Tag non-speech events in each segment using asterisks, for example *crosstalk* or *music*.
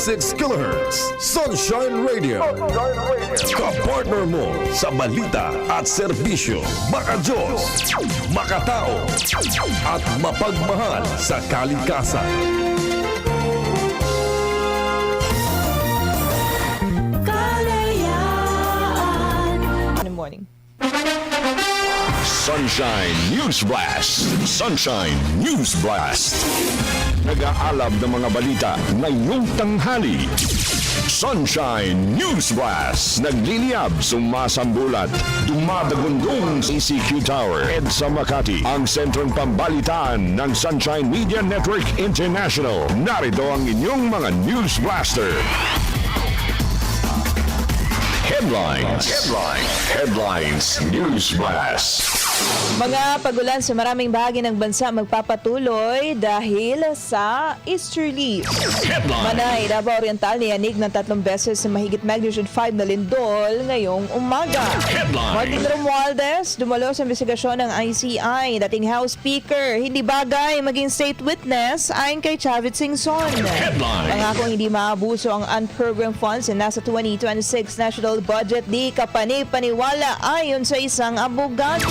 96 kilohertz. Sunshine Radio. Ka-partner mo sa balita at serbisyo. Maka Diyos, makatao, at mapagmahal sa kalikasan. Sunshine News Blast. Sunshine News Blast. Nag-aalab ng mga balita ngayong tanghali. Sunshine News Blast. Nagliliyab, sumasambulat, dumadagundong sa ECQ Tower, EDSA Makati, ang sentrong pambalitaan ng Sunshine Media Network International. Narito ang inyong mga News Blaster. Headlines. Headlines. Headlines. News Blast. Mga pagulan sa maraming bahagi ng bansa magpapatuloy dahil sa Easterly. Headlines. Manay, Davao Oriental niyanig ng tatlong beses sa mahigit magnitude 5 na lindol ngayong umaga. Headline. Martin Romualdez, dumalo sa investigasyon ng ICI, dating House Speaker, hindi bagay maging state witness ayon kay Chavit Singson. Headline. Pangakong hindi maabuso ang unprogrammed funds na nasa 2026 national budget di kapani-paniwala ayon sa isang abogado.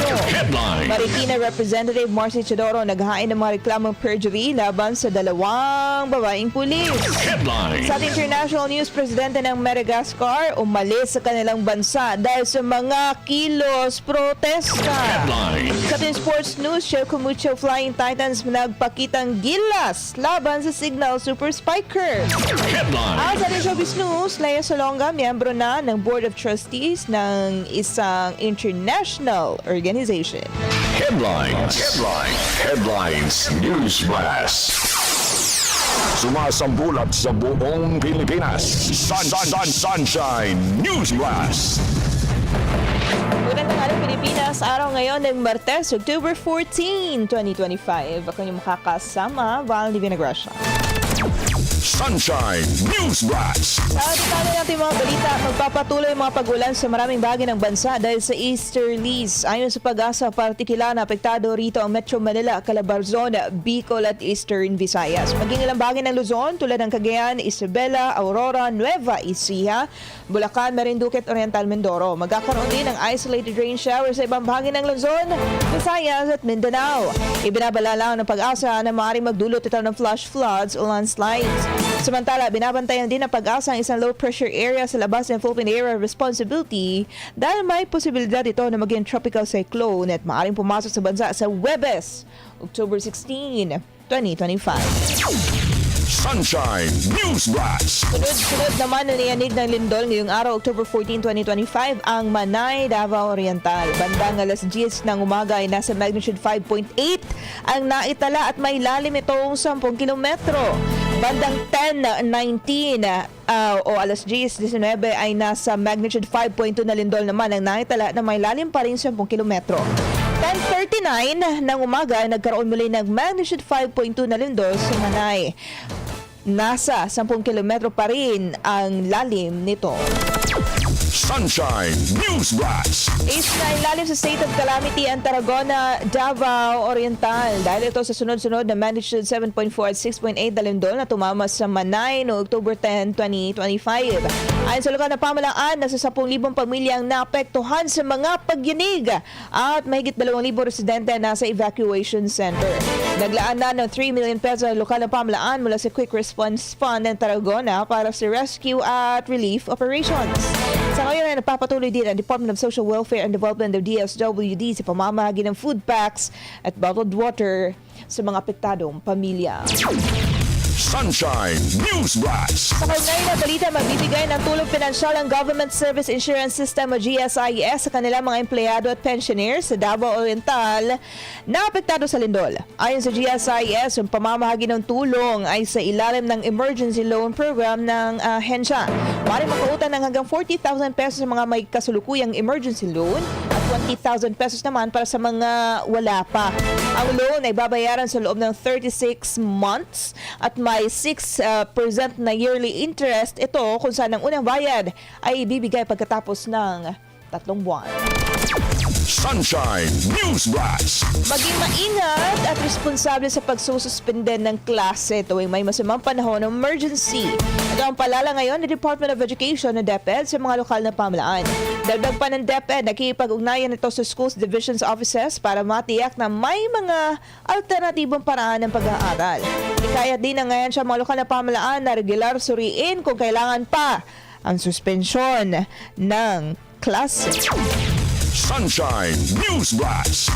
Marikina Representative Marcy Chodoro naghain ng mga reklamong perjury laban sa dalawang babaeng pulis. Headline. Sa international news, presidente ng Madagascar umalis sa kanilang bansa dahil sa mga kilos protesta. Headline. Sa ating sports news, Shelco Mucho Flying Titans nagpakitang gilas laban sa Signal Super Spikers. Headline. At sa ating showbiz news, Lea Solonga, miyembro na ng Board of Trustees ng isang international organization. Headlines. Headlines. Headlines. News Blast. Sumasambulat sa buong Pilipinas. Sun, sun, sun, sunshine News Blast. Unang tanghaling Pilipinas, araw ngayon ng Martes, October 14, 2025. Ako yung makakasama, Val Divinagracia. Sunshine News Blast. Sa detalye natin mga balita, magpapatuloy mga pagulan sa maraming bagay ng bansa dahil sa Easterlies. Ayon sa pag-asa, partikular na apektado rito ang Metro Manila, Calabarzon, Bicol at Eastern Visayas. Maging ilang bagay ng Luzon tulad ng Cagayan, Isabela, Aurora, Nueva Ecija, Bulacan, Marinduque at Oriental Mindoro. Magkakaroon din ng isolated rain shower sa ibang bahagi ng Luzon, Visayas at Mindanao. Ibinabala lang ng pag-asa na maaaring magdulot ito ng flash floods o landslides. Samantala, binabantayan din ng pag-asa ang isang low pressure area sa labas ng Philippine Area of Responsibility dahil may posibilidad ito na maging tropical cyclone at maaaring pumasok sa bansa sa Webes, October 16, 2025. Sunshine News Blast. Sunod-sunod naman na niyanig ng lindol ngayong araw, October 14, 2025, ang Manay, Davao Oriental. Bandang alas 10 ng umaga ay nasa magnitude 5.8 ang naitala at may lalim itong 10 kilometro. Bandang 10.19 uh, o alas 10.19 ay nasa magnitude 5.2 na lindol naman ang naitala na may lalim pa rin 10 kilometro. 10.39 ng umaga, nagkaroon muli ng magnitude 5.2 na lindol sa Manay. Nasa 10 kilometro pa rin ang lalim nito. Sunshine News Blast. Is na ilalim sa state of calamity ang Tarragona, Davao Oriental dahil ito sa sunod-sunod na magnitude 7.4 at 6.8 na lindol na tumama sa Manay no October 10, 2025. Ayon sa lokal na pamalaan, nasa 10,000 pamilya ang naapektuhan sa mga pagyanig at mahigit 2,000 residente na sa evacuation center. Naglaan na ng 3 million pesos ang lokal na pamalaan mula sa Quick Response Fund ng Tarragona para sa rescue at relief operations. Ngayon ay napapatuloy din ang Department of Social Welfare and Development of DSWD sa pamamahagi ng food packs at bottled water sa mga apektadong pamilya. Sunshine News Blast. Sa kaunay na balita, magbibigay ng tulong pinansyal ang Government Service Insurance System o GSIS sa kanilang mga empleyado at pensioners sa Davao Oriental na apektado sa lindol. Ayon sa GSIS, ang pamamahagi ng tulong ay sa ilalim ng Emergency Loan Program ng uh, hensya. Maaari makautang ng hanggang 40,000 pesos sa mga may kasulukuyang emergency loan at 20,000 pesos naman para sa mga wala pa. Ang loan ay babayaran sa loob ng 36 months at may 6% uh, na yearly interest. Ito kung saan ang unang bayad ay ibibigay pagkatapos ng tatlong buwan. Sunshine News Blast. Maging maingat at responsable sa pagsususpende ng klase tuwing may masamang panahon ng emergency. Ito ang palala ngayon ng Department of Education ng DepEd sa mga lokal na pamalaan. Dagdag pa ng DepEd, nakikipag-ugnayan ito sa schools divisions offices para matiyak na may mga alternatibong paraan ng pag-aaral. Ikaya din na ngayon sa mga lokal na pamalaan na regular suriin kung kailangan pa ang suspensyon ng klase. Sunshine News Blast.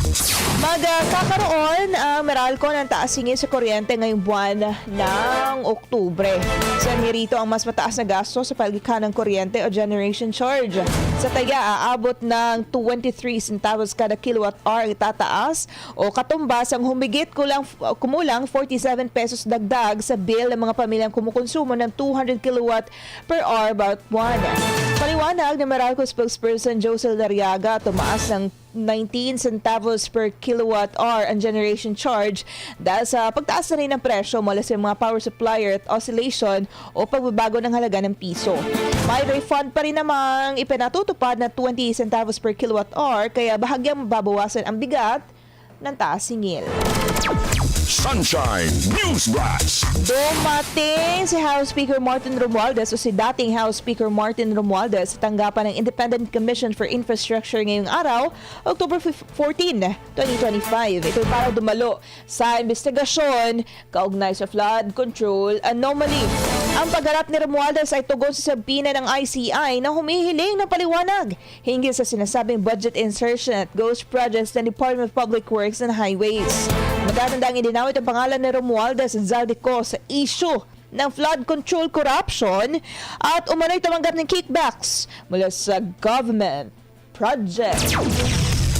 Magkakaroon ang Meralco ng taas singil sa kuryente ngayong buwan ng Oktubre. Sanhi rito ang mas mataas na gasto sa paglikan ng kuryente o generation charge. Sa taya, aabot ng 23 centavos kada kilowatt hour itataas o katumbas ang humigit kulang, kumulang 47 pesos dagdag sa bill ng mga pamilyang kumukonsumo ng 200 kilowatt per hour bawat buwan. Paliwanag ni Meralco spokesperson Josel Dariaga, tumaas ng 19 centavos per kilowatt hour ang generation charge dahil sa pagtaas na rin ng presyo mula sa mga power supplier at oscillation o pagbabago ng halaga ng piso. May refund pa rin namang ipinatutupad na 20 centavos per kilowatt hour kaya bahagyang mababawasan ang bigat ng taas singil. Sunshine News Blast. Dumating si House Speaker Martin Romualdez o si dating House Speaker Martin Romualdez sa tanggapan ng Independent Commission for Infrastructure ngayong araw, October 14, 2025. Ito para dumalo sa investigasyon kaugnay sa flood control anomaly. Ang pagharap ni Romualdez ay tugon sa sabina ng ICI na humihiling ng paliwanag hinggil sa sinasabing budget insertion at ghost projects ng Department of Public Works and Highways. Magtatandang idinawit ang pangalan ni Romualdez Zaldico sa issue ng flood control corruption at umano'y tumanggap ng kickbacks mula sa government project.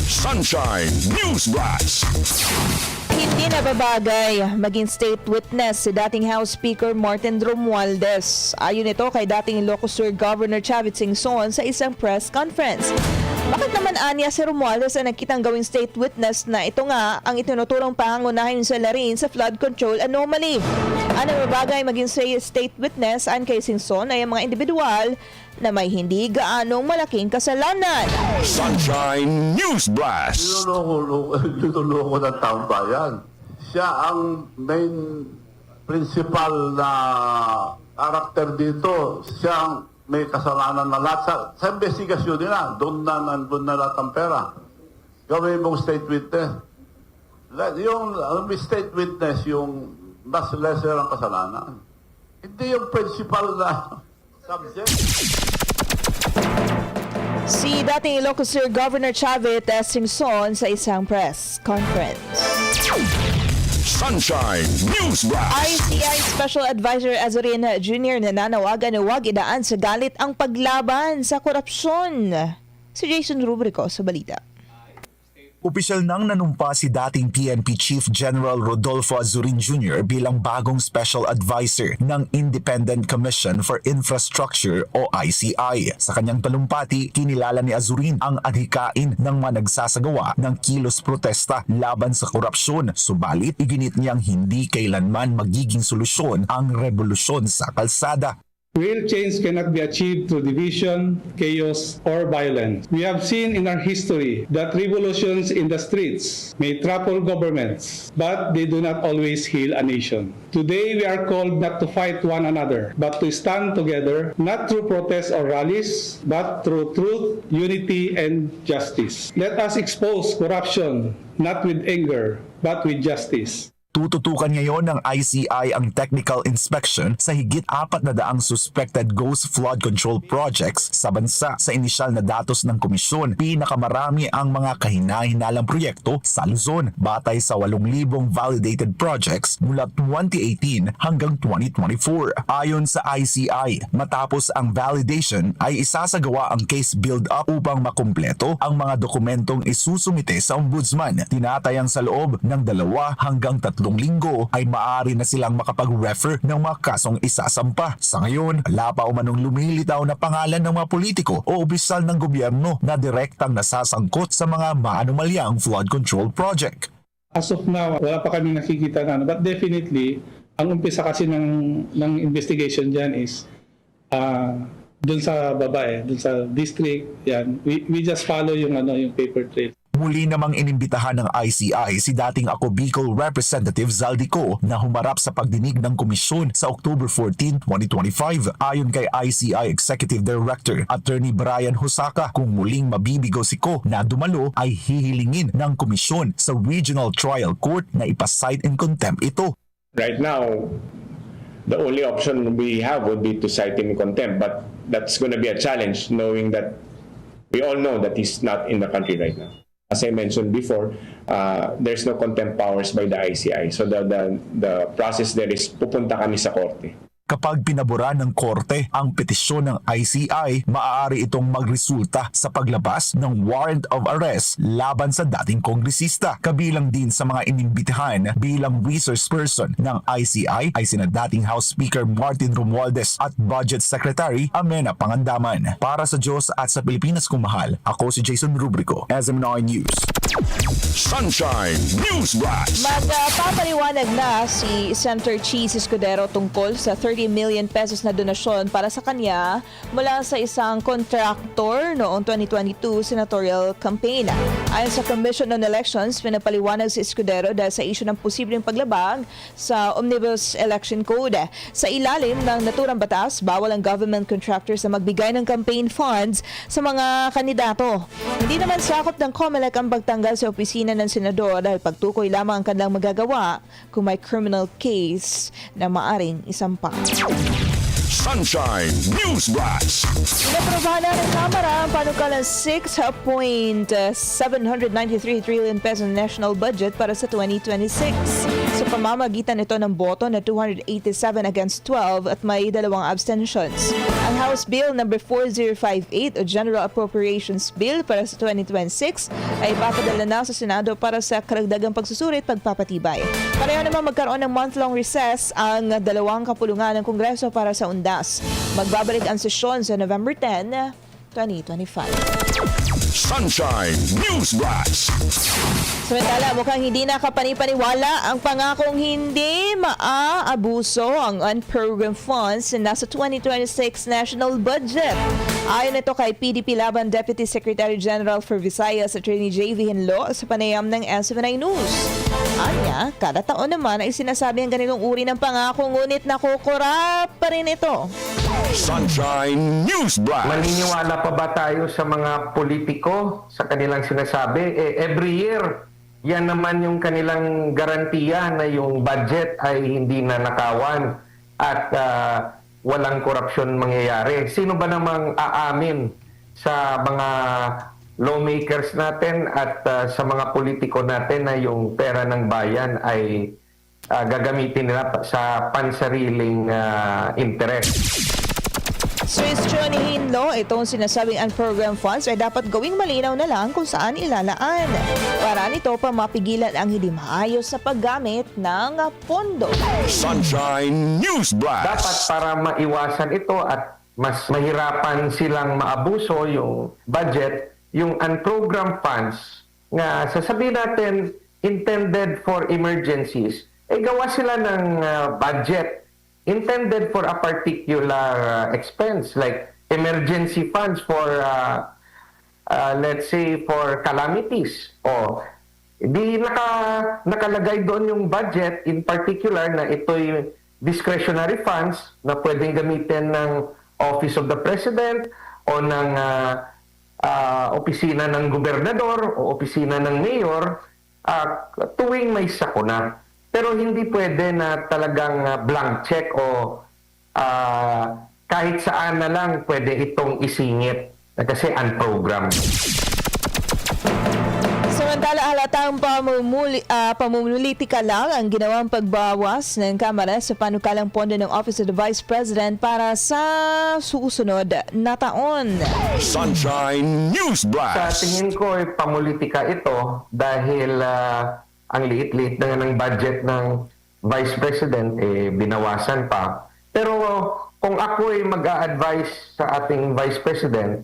Sunshine News Blast. Hindi nababagay maging state witness si dating House Speaker Martin Romualdez. Ayon ito kay dating Ilocos Sur Governor Chavit Singson sa isang press conference. Bakit naman anya si Romualdez ang nakitang gawing state witness na ito nga ang itinuturong pangunahin sa larin sa flood control anomaly? Ano mabagay maging say state witness an kay Singson ay ang mga individual na may hindi gaanong malaking kasalanan. Sunshine News Blast. Niloloko ng taong bayan. Siya ang main principal na karakter dito. Siya ang may kasalanan na lahat. Sa, sa investigasyon nila, doon na nandun na lahat ang pera. Gawin mong state witness. La- Yung may state witness, yung mas lesser ang kasalanan. Hindi yung principal na *laughs* subject. Si dating Ilocos Governor Chavit S. Singson sa isang press conference. Sunshine News Blast. ICI Special Advisor Azurin Jr. nananawagan na huwag idaan sa galit ang paglaban sa korupsyon. Si Jason Rubrico sa balita. Opisyal nang nanumpa si dating PNP Chief General Rodolfo Azurin Jr. bilang bagong Special Advisor ng Independent Commission for Infrastructure o ICI. Sa kanyang talumpati, kinilala ni Azurin ang adhikain ng mga nagsasagawa ng kilos protesta laban sa korupsyon. Subalit, iginit niyang hindi kailanman magiging solusyon ang revolusyon sa kalsada. Real change cannot be achieved through division, chaos, or violence. We have seen in our history that revolutions in the streets may topple governments, but they do not always heal a nation. Today, we are called not to fight one another, but to stand together, not through protests or rallies, but through truth, unity, and justice. Let us expose corruption, not with anger, but with justice. Tututukan ngayon ng ICI ang technical inspection sa higit apat na daang suspected ghost flood control projects sa bansa sa inisyal na datos ng komisyon. Pinakamarami ang mga kahina-hinalang proyekto sa Luzon batay sa 8,000 validated projects mula 2018 hanggang 2024. Ayon sa ICI, matapos ang validation ay isasagawa ang case build-up upang makumpleto ang mga dokumentong isusumite sa ombudsman. Tinatayang sa loob ng dalawa hanggang tatlong linggo ay maaari na silang makapag-refer ng mga kasong isasampa. Sa ngayon, wala pa umanong lumilitaw na pangalan ng mga politiko o opisyal ng gobyerno na direktang nasasangkot sa mga maanumalyang flood control project. As of now, wala pa kami nakikita na ano. But definitely, ang umpisa kasi ng, ng investigation dyan is uh, dun sa baba eh, dun sa district, yan. We, we just follow yung, ano, yung paper trail. Muli namang inimbitahan ng ICI si dating ako Representative Zaldico na humarap sa pagdinig ng komisyon sa October 14, 2025. Ayon kay ICI Executive Director Attorney Brian Hosaka kung muling mabibigo si Ko na dumalo ay hihilingin ng komisyon sa Regional Trial Court na ipasight in contempt ito. right now, the only option we have would be to cite him in contempt. But that's going to be a challenge, knowing that we all know that he's not in the country right now. As I mentioned before, uh, there's no contempt powers by the ICI. So the, the, the process there is pupunta kami sa korte. Kapag pinabura ng korte ang petisyon ng ICI, maaari itong magresulta sa paglabas ng warrant of arrest laban sa dating kongresista. Kabilang din sa mga inimbitahan bilang resource person ng ICI ay sina dating House Speaker Martin Romualdez at Budget Secretary Amena Pangandaman. Para sa Diyos at sa Pilipinas kung mahal, ako si Jason Rubrico, SMNI News. Sunshine News Blast. Magpapaliwanag na si Senator Cheese Escudero tungkol sa 30 million pesos na donasyon para sa kanya mula sa isang contractor noong 2022 senatorial campaign. Ayon sa Commission on Elections, pinapaliwanag si Escudero dahil sa issue ng posibleng paglabag sa Omnibus Election Code. Sa ilalim ng naturang batas, bawal ang government contractors na magbigay ng campaign funds sa mga kandidato. Hindi naman sakop ng COMELEC ang pagtanggal sa opisina ng senador dahil pagtukoy lamang ang kanilang magagawa kung may criminal case na maaring isampa. Thank you. Sunshine News Blast. Inaprobahan na ng Kamara ang panukalang 6.793 trillion peso national budget para sa 2026. Sa pamamagitan ito ng boto na 287 against 12 at may dalawang abstentions. Ang House Bill No. 4058 o General Appropriations Bill para sa 2026 ay ipapadala na sa Senado para sa karagdagang pagsusurit pagpapatibay. Pareho naman magkaroon ng month-long recess ang dalawang kapulungan ng Kongreso para sa undas. Magbabalik ang sesyon sa November 10, 2025. Sunshine News Blast. Samantala, mukhang hindi nakapanipaniwala ang pangakong hindi maaabuso ang unprogrammed funds na nasa 2026 national budget. Ayon ito kay PDP Laban Deputy Secretary General for Visayas Attorney J.V. Hinlo sa panayam ng SMNI News. Anya, kada taon naman ay sinasabi ang ganitong uri ng pangako ngunit nakukura pa rin ito. Sunshine News Blast. Maniniwala pa ba tayo sa mga politiko sa kanilang sinasabi? Eh, every year, yan naman yung kanilang garantiya na yung budget ay hindi na nakawan at ah, walang korupsyon mangyayari. Sino ba namang aamin sa mga lawmakers natin at ah, sa mga politiko natin na yung pera ng bayan ay ah, gagamitin nila sa pansariling ah, interest? Suwestyon ni Hinlo, itong sinasabing unprogrammed funds ay dapat gawing malinaw na lang kung saan ilalaan. Para nito pa mapigilan ang hindi maayos na paggamit ng pondo. Sunshine News dapat Blast. para maiwasan ito at mas mahirapan silang maabuso yung budget, yung unprogrammed funds nga sasabihin natin intended for emergencies, eh gawa sila ng uh, budget intended for a particular uh, expense like emergency funds for uh, uh, let's say for calamities o di naka nakalagay doon yung budget in particular na ito'y discretionary funds na pwedeng gamitin ng Office of the President o ng ah, ah, opisina ng gobernador o opisina ng mayor ah, tuwing may sakuna. Pero hindi pwede na talagang ah, blank check o ah, kahit saan na lang pwede itong isingit na kasi unprogrammed. Samantala, halatang pamumuli, ah, pamumulitika lang ang ginawang pagbawas ng Kamara sa panukalang pondo ng Office of the Vice President para sa susunod na taon. Sunshine News Sa Blast. tingin ko, eh, pamulitika ito dahil ah, ang liit-liit na ng budget ng Vice President, eh, binawasan pa. Pero kung ako ay mag-a-advise sa ating Vice President,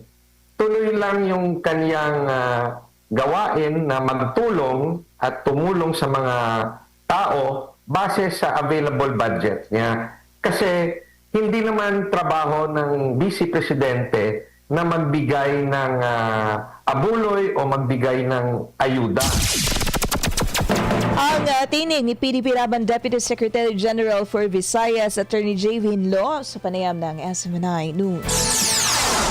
tuloy lang yung kanyang ah, gawain na magtulong at tumulong sa mga tao base sa available budget niya. Kasi hindi naman trabaho ng Vice Presidente na magbigay ng ah, abuloy o magbigay ng ayuda. Ang uh, tinig ni PDP Laban Deputy Secretary General for Visayas, Attorney Javin Law, sa panayam ng SMNI News.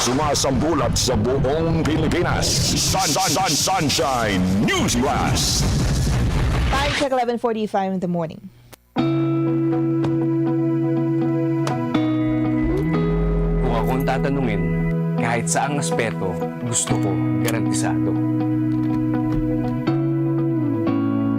Sumasambulat sa buong Pilipinas. Sun, sun, sun, Sunshine News Blast. Time check 11.45 in the morning. Kung akong tatanungin, kahit saang aspeto, gusto ko garantisado.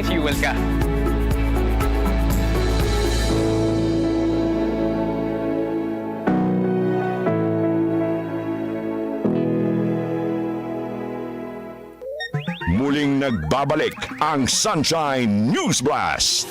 mag-clean fuel ka. Muling nagbabalik ang Sunshine News Blast.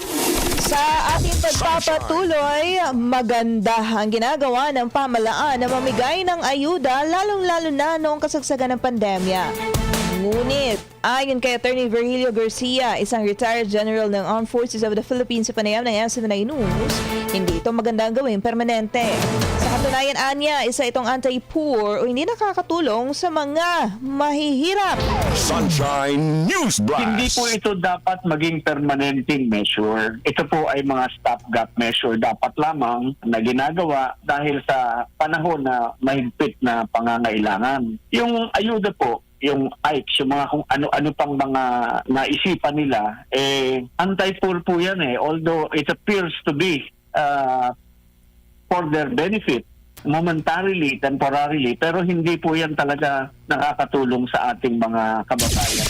Sa ating pagpapatuloy, maganda ang ginagawa ng pamalaan na mamigay ng ayuda lalong-lalo na noong kasagsagan ng pandemya. Ngunit, ayon kay Attorney Virgilio Garcia, isang retired general ng Armed Forces of the Philippines sa panayam ng SMNI News, hindi ito magandang gawin permanente. Sa katunayan, anya, isa itong anti-poor o hindi nakakatulong sa mga mahihirap. Sunshine News Blast. Hindi po ito dapat maging permanenteng measure. Ito po ay mga stopgap measure dapat lamang na ginagawa dahil sa panahon na mahigpit na pangangailangan. Yung ayuda po, yung ICE, yung mga kung ano-ano pang mga naisipan nila, eh, anti-poor po yan eh. Although it appears to be uh, for their benefit momentarily, temporarily, pero hindi po yan talaga nakakatulong sa ating mga kababayan.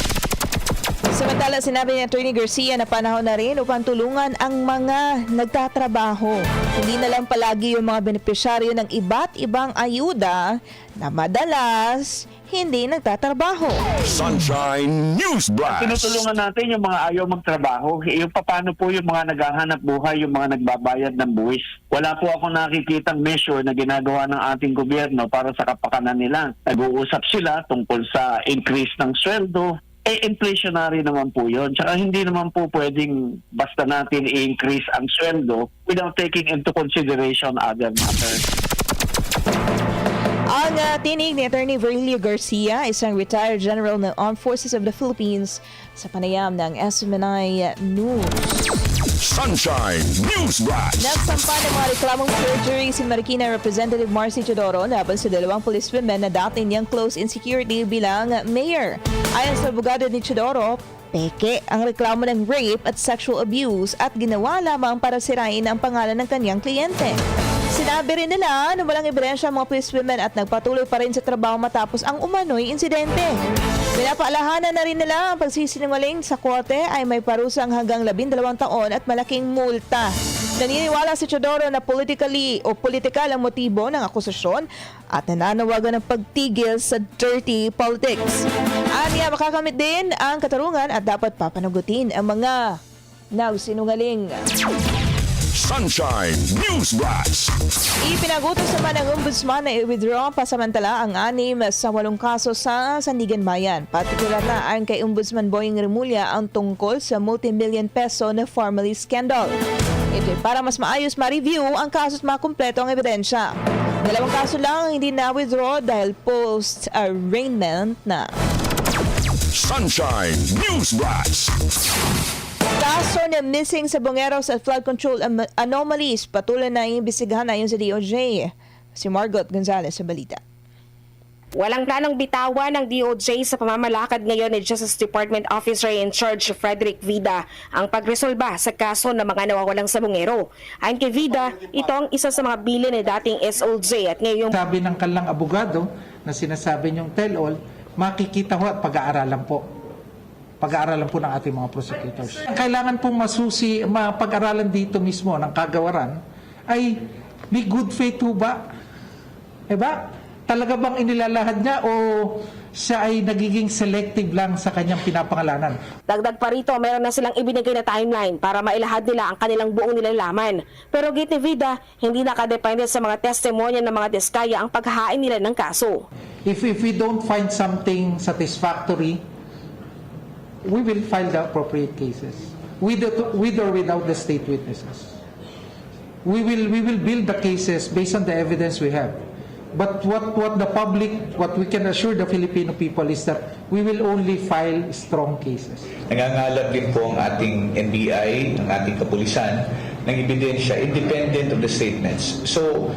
Samantala, sinabi ni Attorney Garcia na panahon na rin upang tulungan ang mga nagtatrabaho. Hindi na lang palagi yung mga benepisyaryo ng iba't ibang ayuda na madalas hindi nagtatrabaho. Sunshine News Blast. Tinutulungan natin yung mga ayaw magtrabaho. Yung paano po yung mga naghahanap buhay, yung mga nagbabayad ng buwis. Wala po ako nakikitang measure na ginagawa ng ating gobyerno para sa kapakanan nila. Nag-uusap sila tungkol sa increase ng sweldo. Eh, inflationary naman po yun. Tsaka hindi naman po pwedeng basta natin i-increase ang sweldo without taking into consideration other matters. Ang uh, tinig ni Attorney Virgilio Garcia, isang retired general ng Armed Forces of the Philippines sa panayam ng SMNI News. Sunshine News Blast. Nagsampa ng mga reklamong perjury si Marikina Representative Marcy Chodoro laban sa dalawang police women na dati niyang close in security bilang mayor. Ayon sa abogado ni Chodoro, peke ang reklamo ng rape at sexual abuse at ginawa lamang para sirain ang pangalan ng kanyang kliyente. Sinabi rin nila na walang ebidensya ang mga police women at nagpatuloy pa rin sa trabaho matapos ang umano'y insidente. Pinapaalahanan na rin nila ang pagsisinungaling sa korte ay may parusang hanggang 12 taon at malaking multa. Naniniwala si Chodoro na politically o politikal ang motibo ng akusasyon at nananawagan ng pagtigil sa dirty politics. Anya, makakamit din ang katarungan at dapat papanagutin ang mga nagsinungaling. Sunshine News Blast. Ipinagutos naman ng ombudsman na i-withdraw pasamantala ang anim sa walong kaso sa Sandigan Bayan. Partikular na ayon kay Ombudsman Boying Remulla ang tungkol sa multi-million peso na formally scandal. Ito para mas maayos ma-review ang kaso at makumpleto ang ebidensya. Dalawang kaso lang ang hindi na-withdraw dahil post-arraignment na. Sunshine News Blast. Kaso na missing sa Bongeros at flood control anomalies patuloy na imbestigahan ayon sa DOJ. Si Margot Gonzalez sa balita. Walang planong bitawan ng DOJ sa pamamalakad ngayon ni Justice Department Officer in Charge Frederick Vida ang pagresolba sa kaso ng mga nawawalang sabungero. Ayon kay Vida, ito ang isa sa mga bilin ni dating SOJ at ngayong Sabi ng kalang abogado na sinasabi niyong tell-all, makikita ho at pag-aaralan po. Pag-aaralan po ng ating mga prosecutors. Ang Kailangan pong masusi, mapag-aralan dito mismo ng kagawaran ay may good faith ho ba? Diba? Talaga bang inilalahad niya o siya ay nagiging selective lang sa kanyang pinapangalanan? Dagdag pa rito, meron na silang ibinigay na timeline para mailahad nila ang kanilang buong nilalaman. Pero gate Vida, hindi nakadepende sa mga testimonya ng mga diskaya ang paghahain nila ng kaso. If, if we don't find something satisfactory, we will file the appropriate cases with, the, with or without the state witnesses. We will, we will build the cases based on the evidence we have. But what, what the public, what we can assure the Filipino people is that we will only file strong cases. Nangangalap din po ang ating NBI, ang ating kapulisan, ng ebidensya independent of the statements. So,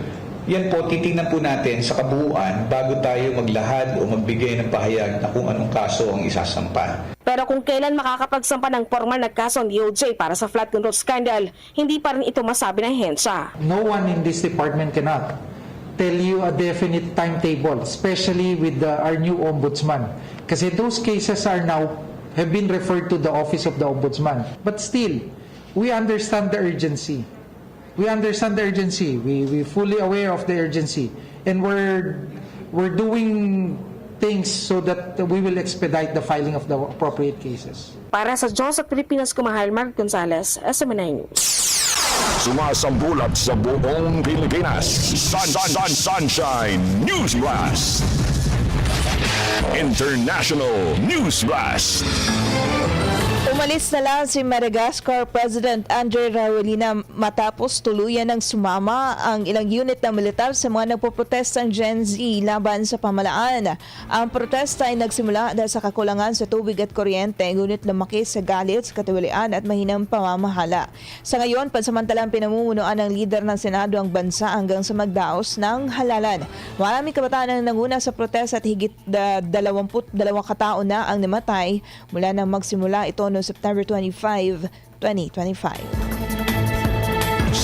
yan po, titingnan po natin sa kabuuan bago tayo maglahad o magbigay ng pahayag na kung anong kaso ang isasampa. Pero kung kailan makakapagsampa ng formal na kaso ang DOJ para sa flood control scandal, hindi pa rin ito masabi ng hensya. no one in this department cannot tell you a definite timetable, especially with the, our new ombudsman. Kasi those cases are now, have been referred to the office of the ombudsman. But still, we understand the urgency. We understand the urgency. We, we fully aware of the urgency. And we're, we're doing things so that we will expedite the filing of the appropriate cases. Para sa Diyos at Pilipinas, kumahal Mark Gonzalez, SMNI News. Sumasambulat sa buong Pilipinas. Sun, sun, sun, Sunshine News Blast. International News Blast. Umalis na lang si Madagascar President Andre Raulina matapos tuluyan ng sumama ang ilang unit ng militar sa mga nagpoprotestang Gen Z laban sa pamalaan. Ang protesta ay nagsimula dahil sa kakulangan sa tubig at kuryente, ngunit lumaki sa galit, sa katiwalian at mahinang pamamahala. Sa ngayon, pansamantalang pinamumunuan ng lider ng Senado ang bansa hanggang sa magdaos ng halalan. Maraming kabataan ang nanguna sa protesta at higit da, 22 katao na ang namatay mula nang magsimula ito noong September 25, 2025.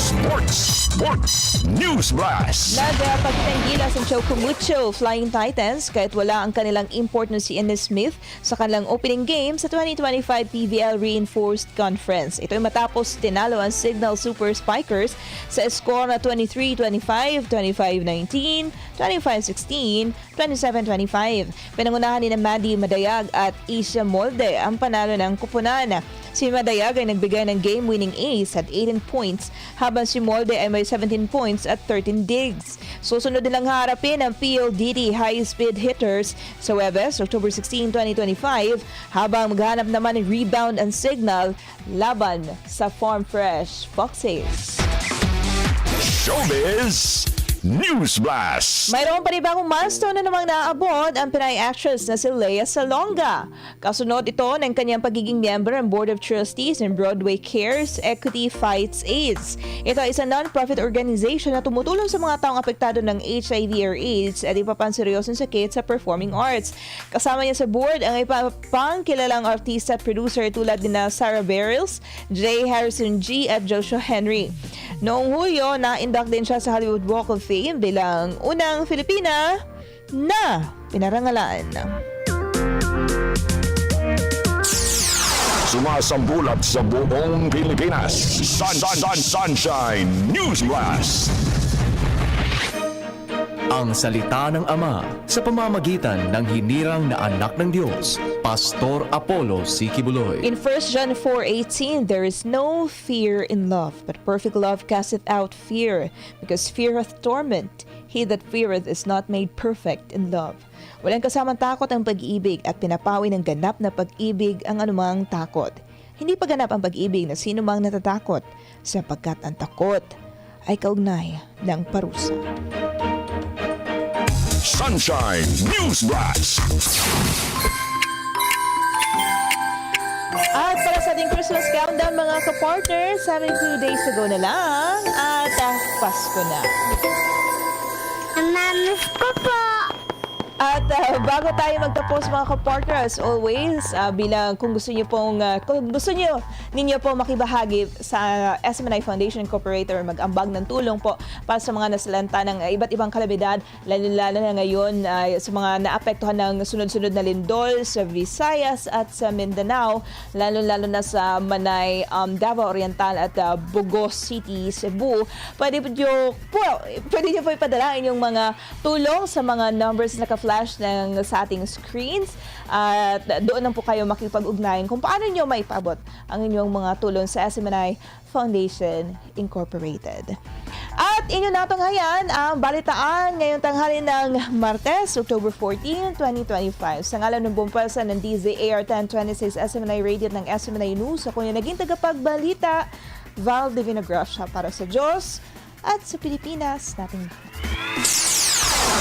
Sports, Sports News Blast. Nagpagtanggilas ang Choco Mucho Flying Titans kahit wala ang kanilang import na si Ennis Smith sa kanilang opening game sa 2025 PVL Reinforced Conference. Ito ay matapos tinalo ang Signal Super Spikers sa score na 23-25, 25-19, 25-16, 27-25. Pinangunahan ni na Maddie Madayag at Isha Molde ang panalo ng kupunan. Si Madayag ay nagbigay ng game-winning ace at 18 points habang si Molde ay may 17 points at 13 digs. Susunod nilang harapin ang PLDT High Speed Hitters sa Webes, October 16, 2025 habang maghanap naman ng rebound ang signal laban sa Farm Fresh Foxes. Showbiz News Blast. Mayroon pa rin bagong milestone na namang naabot ang Pinay actress na si Lea Salonga. Kasunod ito ng kanyang pagiging member ng Board of Trustees ng Broadway Cares Equity Fights AIDS. Ito ay isang non-profit organization na tumutulong sa mga taong apektado ng HIV or AIDS at iba pang seryosong sakit sa performing arts. Kasama niya sa board ang iba kilalang artista at producer tulad ni na Sarah Barrels, Jay Harrison G at Joshua Henry. Noong Hulyo, na-induct din siya sa Hollywood Walk of Fame bilang unang Filipina na pinarangalan. Sumasambulat sa buong Pilipinas. Sun, sun, sun, Sunshine News Blast. Ang salita ng Ama sa pamamagitan ng hinirang na anak ng Diyos, Pastor Apollo Sikibuloy. In 1 John 4:18, there is no fear in love, but perfect love casteth out fear, because fear hath torment. He that feareth is not made perfect in love. Walang kasamang takot ang pag-ibig at pinapawi ng ganap na pag-ibig ang anumang takot. Hindi pa ganap ang pag-ibig na sino mang natatakot, sapagkat ang takot ay kaugnay ng parusa. Sunshine News Blast. At para sa ating Christmas countdown mga ka-partner, 72 days ago na lang at ah, Pasko na. Namiss ko po. At ah, bago tayo magtapos mga kapartner, as always, ah, bilang kung gusto niyo pong, ah, kung gusto niyo ninyo po makibahagi sa SMNI Foundation Incorporated or mag-ambag ng tulong po para sa mga nasalanta ng iba't ibang kalabidad, lalo-lalo na ngayon ah, sa mga naapektuhan ng sunod-sunod na lindol sa Visayas at sa Mindanao, lalo-lalo na sa Manay, um, Davao Oriental at ah, Bugos City, Cebu. Pwede po, pwede nyo po ipadala inyong mga tulong sa mga numbers na naka-flash ng, sa ating screens. At doon lang po kayo makipag-ugnayan kung paano nyo maipabot ang inyong mga tulong sa SMNI Foundation Incorporated. At inyo natunghayan ang balitaan ngayong tanghali ng Martes, October 14, 2025. Sa ngalan ng buong pwersa ng DZAR 1026 SMNI Radio ng SMNI News, ako yung naging tagapagbalita, Val Divina Gracia para sa Diyos at sa Pilipinas nating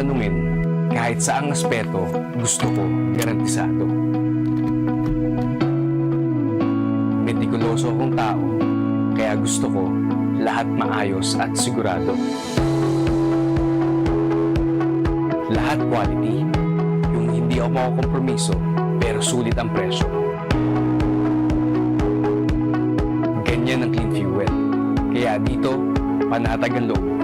Tatanungin, kahit saang aspeto, gusto ko garantisado. Metikuloso akong tao, kaya gusto ko lahat maayos at sigurado. Lahat quality, yung hindi ako makukompromiso, pero sulit ang presyo. Ganyan ang clean fuel. Kaya dito, panatag ang loob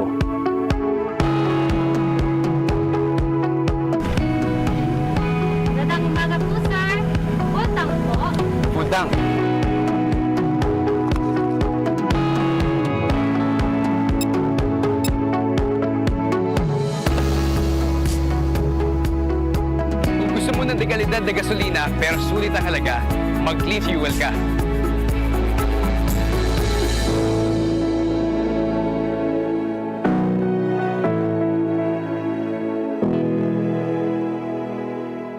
ang halaga, mag-clean fuel ka.